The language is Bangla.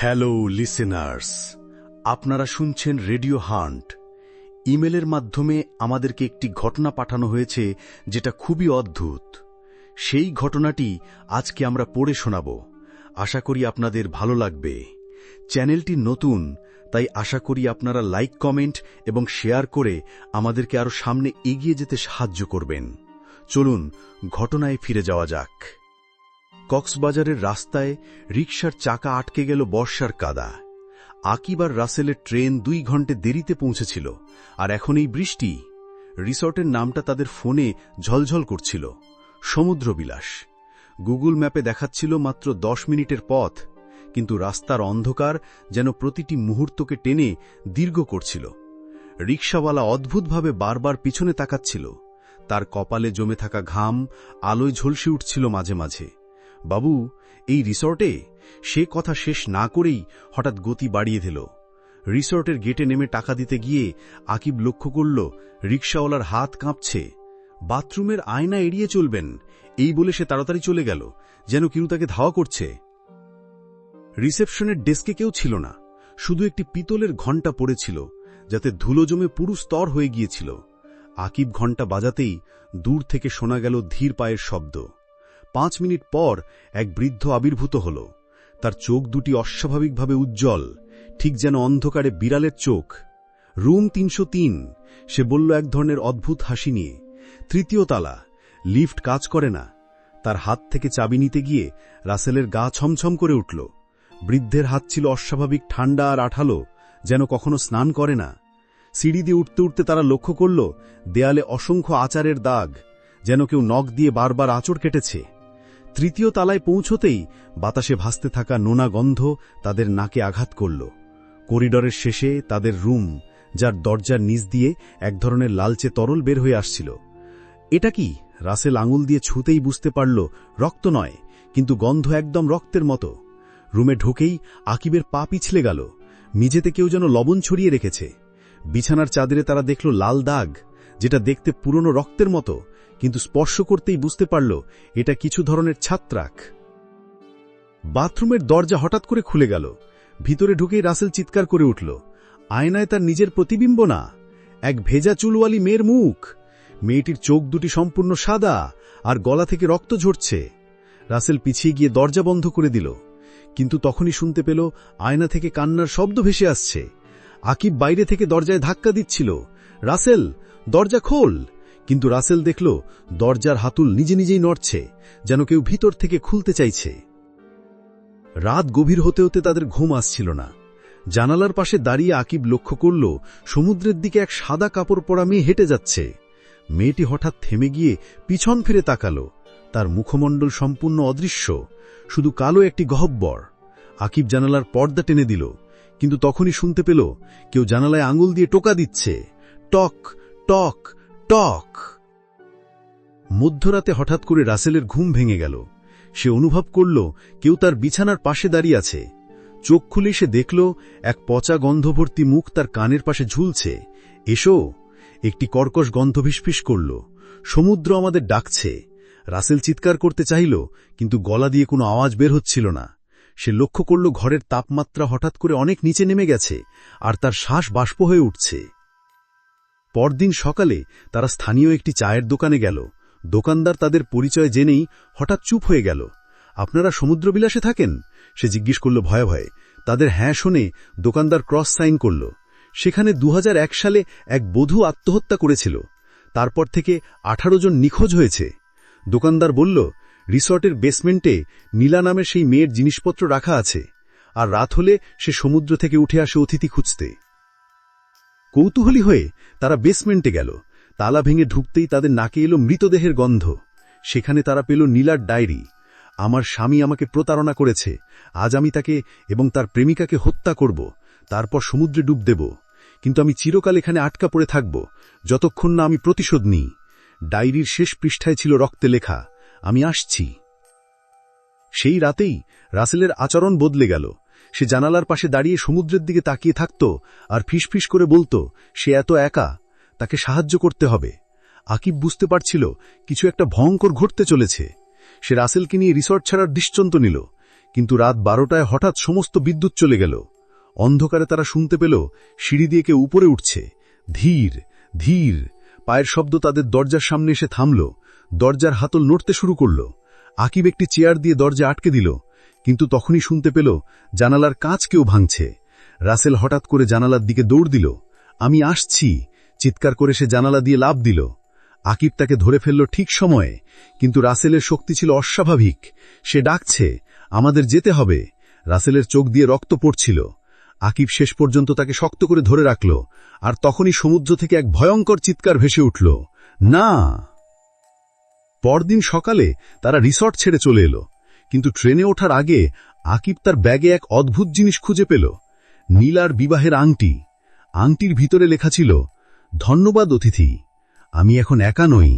হ্যালো লিসেনার্স আপনারা শুনছেন রেডিও হান্ট। ইমেলের মাধ্যমে আমাদেরকে একটি ঘটনা পাঠানো হয়েছে যেটা খুবই অদ্ভুত। সেই ঘটনাটি আজকে আমরা পড়ে শোনাব। আশা করি আপনাদের ভালো লাগবে। চ্যানেলটি নতুন, তাই আশা করি আপনারা লাইক, কমেন্ট এবং শেয়ার করে আমাদেরকে আরও সামনে এগিয়ে যেতে সাহায্য করবেন। চলুন, ঘটনায় ফিরে যাওয়া যাক। কক্সবাজারের রাস্তায় রিকশার চাকা আটকে গেল বর্ষার কাদা। আকিব আর রাসেলের ট্রেন দুই ঘন্টে দেরিতে পৌঁছেছিল, আর এখন এই বৃষ্টি। রিসর্টের নামটা তাদের ফোনে ঝলঝল করছিল। সমুদ্রবিলাস। গুগল ম্যাপে দেখাচ্ছিল মাত্র দশ মিনিটের পথ, কিন্তু রাস্তার অন্ধকার যেন প্রতিটি মুহূর্তকে টেনে দীর্ঘ করছিল। রিকশাওয়ালা অদ্ভুতভাবে বারবার পিছনে তাকাচ্ছিল। তার কপালে জমে থাকা ঘাম, আলোয় ঝলসে উঠছিল মাঝে মাঝে। বাবু, এই রিসর্টে? সে কথা শেষ না করেই হঠাৎ গতি বাড়িয়ে দিল। রিসর্টের গেটে নেমে টাকা দিতে গিয়ে আকিব লক্ষ্য করল, রিকশাওয়ালার হাত কাঁপছে। বাথরুমের আয়না এড়িয়ে চলবেন, এই বলে সে তাড়াতাড়ি চলে গেল, যেন কেউ তাকে ধাওয়া করছে। রিসেপশনের ডেস্কে কেউ ছিল না, শুধু একটি পিতলের ঘণ্টা পড়েছিল, যাতে ধুলো জমে পুরু স্তর হয়ে গিয়েছিল। আকিব ঘণ্টা বাজাতেই দূর থেকে শোনা গেল ধীর পায়ের শব্দ। পাঁচ মিনিট পর এক বৃদ্ধ আবির্ভূত হল। তার চোখ দুটি অস্বাভাবিকভাবে উজ্জ্বল, ঠিক যেন অন্ধকারে বিড়ালের চোখ। রুম তিনশো তিন, সে বলল এক ধরনের অদ্ভুত হাসি নিয়ে। তৃতীয় তালা, লিফট কাজ করে না। তার হাত থেকে চাবি নিতে গিয়ে রাসেলের গা ছমছম করে উঠল। বৃদ্ধের হাত ছিল অস্বাভাবিক ঠান্ডা আর আঠালো, যেন কখনো স্নান করে না। সিঁড়ি দিয়ে উঠতে উঠতে তারা লক্ষ্য করল, দেয়ালে অসংখ্য আচারের দাগ, যেন কেউ নখ দিয়ে বারবার আচর কেটেছে। তৃতীয় তালায় পৌঁছতেই বাতাসে ভাসতে থাকা নোনা গন্ধ তাদের নাকে আঘাত করল। করিডরের শেষে তাদের রুম, যার দরজার নিচ দিয়ে এক ধরনের লালচে তরল বের হয়ে আসছিল। এটা কি রাসেল আঙুল দিয়ে ছুতেই বুঝতে পারল, রক্ত নয়, কিন্তু গন্ধ একদম রক্তের মতো। রুমে ঢোকেই আকিবের পা পিছলে গেল। মিজেতে কেউ যেন লবণ ছড়িয়ে রেখেছে। বিছানার চাদরে তারা দেখল লাল দাগ। যেটা দেখতে পুরনো রক্তের মতো, কিন্তু স্পর্শ করতেই বুঝতে পারল এটা কিছু ধরনের ছাত্রাক। বাথরুমের দরজা হঠাৎ করে খুলে গেল। ভিতরে ঢুকেই রাসেল চিৎকার করে উঠল, আয়নায় তার নিজের প্রতিবিম্ব না। এক ভেজা চুলওয়ালি মেয়ের মুখ। মেয়েটির চোখ দুটি সম্পূর্ণ সাদা আর গলা থেকে রক্ত ঝরছে। রাসেল পিছিয়ে গিয়ে দরজা বন্ধ করে দিল, কিন্তু তখনই শুনতে পেল আয়না থেকে কান্নার শব্দ ভেসে আসছে। আকিব বাইরে থেকে দরজায় ধাক্কা দিচ্ছিল রাসেল, দরজা খোল। কিন্তু রাসেল দেখল, দরজার হাতুল নিজে নিজেই নড়ছে, যেন কেউ ভিতর থেকে খুলতে চাইছে। রাত গভীর হতে হতে তাদের ঘুম আসছিল না। জানালার পাশে দাঁড়িয়ে আকিব লক্ষ্য করল, সমুদ্রের দিকে এক সাদা কাপড় পরা মেয়ে হেঁটে যাচ্ছে। মেয়েটি হঠাৎ থেমে গিয়ে পিছন ফিরে তাকাল। তার মুখমণ্ডল সম্পূর্ণ অদৃশ্য, শুধু কালো একটি গহব্বর। আকিব জানালার পর্দা টেনে দিল, কিন্তু তখনই শুনতে পেল, কেউ জানালায় আঙুল দিয়ে টোকা দিচ্ছে। টক টক টক। মধ্যরাতে হঠাৎ করে রাসেলের ঘুম ভেঙে গেল। সে অনুভব করল, কেউ তার বিছানার পাশে দাঁড়িয়ে আছে। চোখ খুলে সে দেখল, এক পচা গন্ধভর্তি মুখ তার কানের পাশে ঝুলছে। এসো। একটি কর্কশ গন্ধ ফিসফিস করল। সমুদ্র আমাদের ডাকছে। রাসেল চিৎকার করতে চাইল, কিন্তু গলা দিয়ে কোনো আওয়াজ বের হচ্ছিল না। সে লক্ষ্য করল, ঘরের তাপমাত্রা হঠাৎ করে অনেক নিচে নেমে গেছে, আর তার শ্বাস বাষ্প হয়ে উঠছে। পরদিন সকালে তারা স্থানীয় একটি চায়ের দোকানে গেল। দোকানদার তাদের পরিচয় জেনেই হঠাৎ চুপ হয়ে গেল। আপনারা সমুদ্রবিলাসে থাকেন? সে জিজ্ঞেস করল ভয়ে ভয়ে। তাদের হ্যাঁ শুনে দোকানদার ক্রস সাইন করল। সেখানে দু হাজার এক সালে এক বধূ আত্মহত্যা করেছিল। তারপর থেকে আঠারো জন নিখোঁজ হয়েছে। দোকানদার বলল, রিসর্টের বেসমেন্টে নীলা নামের সেই মেয়ের জিনিসপত্র রাখা আছে। আর রাত হলে সে সমুদ্র থেকে উঠে আসে অতিথি খুঁজতে। কৌতূহলী হয়ে তারা বেসমেন্টে গেল। তালা ভেঙে ঢুকতেই তাদের নাকে এলো মৃতদেহের গন্ধ। সেখানে তারা পেল নীলার ডায়েরি। আমার স্বামী আমাকে প্রতারণা করেছে। আজ আমি তাকে এবং তার প্রেমিকাকে হত্যা করব। তারপর সমুদ্রে ডুব দেব। কিন্তু আমি চিরকাল এখানে আটকা পড়ে থাকব। যতক্ষণ না আমি প্রতিশোধ নিই। ডায়েরির শেষ পৃষ্ঠায় ছিল রক্তে লেখা, আমি আসছি। সেই রাতেই রাসেলের আচরণ বদলে গেল। সে জানালার পাশে দাঁড়িয়ে সমুদ্রের দিকে তাকিয়ে থাকত আর ফিসফিস করে বলতো, সে এত একা, তাকে সাহায্য করতে হবে। আকিব বুঝতে পারছিল, কিছু একটা ভয়ঙ্কর ঘটতে চলেছে। সে রাসেলকে নিয়ে রিসর্ট ছাড়ার দৃষ্টন্ত নিল, কিন্তু রাত বারোটায় হঠাৎ সমস্ত বিদ্যুৎ চলে গেল। অন্ধকারে তারা শুনতে পেল, সিঁড়ি দিয়ে কেউ উপরে উঠছে। ধীর ধীর, পায়ের শব্দ তাদের দরজার সামনে এসে থামল, দরজার হাতল নড়তে শুরু করল। আকিব একটি চেয়ার দিয়ে দরজা আটকে দিল কিন্তু তখনই শুনতে পেল জানালার কাঁচ কেউ ভাঙছে। রাসেল হঠাৎ করে জানালার দিকে দৌড় দিল। আমি আসছি। চিৎকার করে সে জানালা দিয়ে লাভ দিল। আকিব তাকে ধরে ফেলল ঠিক সময়ে, কিন্তু রাসেলের শক্তি ছিল অস্বাভাবিক। সে ডাকছে, আমাদের যেতে হবে। রাসেলের চোখ দিয়ে রক্ত পড়ছিল। আকিব শেষ পর্যন্ত তাকে শক্ত করে ধরে রাখল, আর তখনই সমুদ্র থেকে এক ভয়ঙ্কর চিৎকার ভেসে উঠল, না! পরদিন সকালে তারা রিসর্ট ছেড়ে চলে এলো। কিন্তু ট্রেনে ওঠার আগে আকিব তার ব্যাগে এক অদ্ভুত জিনিস খুঁজে পেল। নীলার বিবাহের আংটি। আংটির ভিতরে লেখা ছিল, ধন্যবাদ অতিথি, আমি এখন একা নই।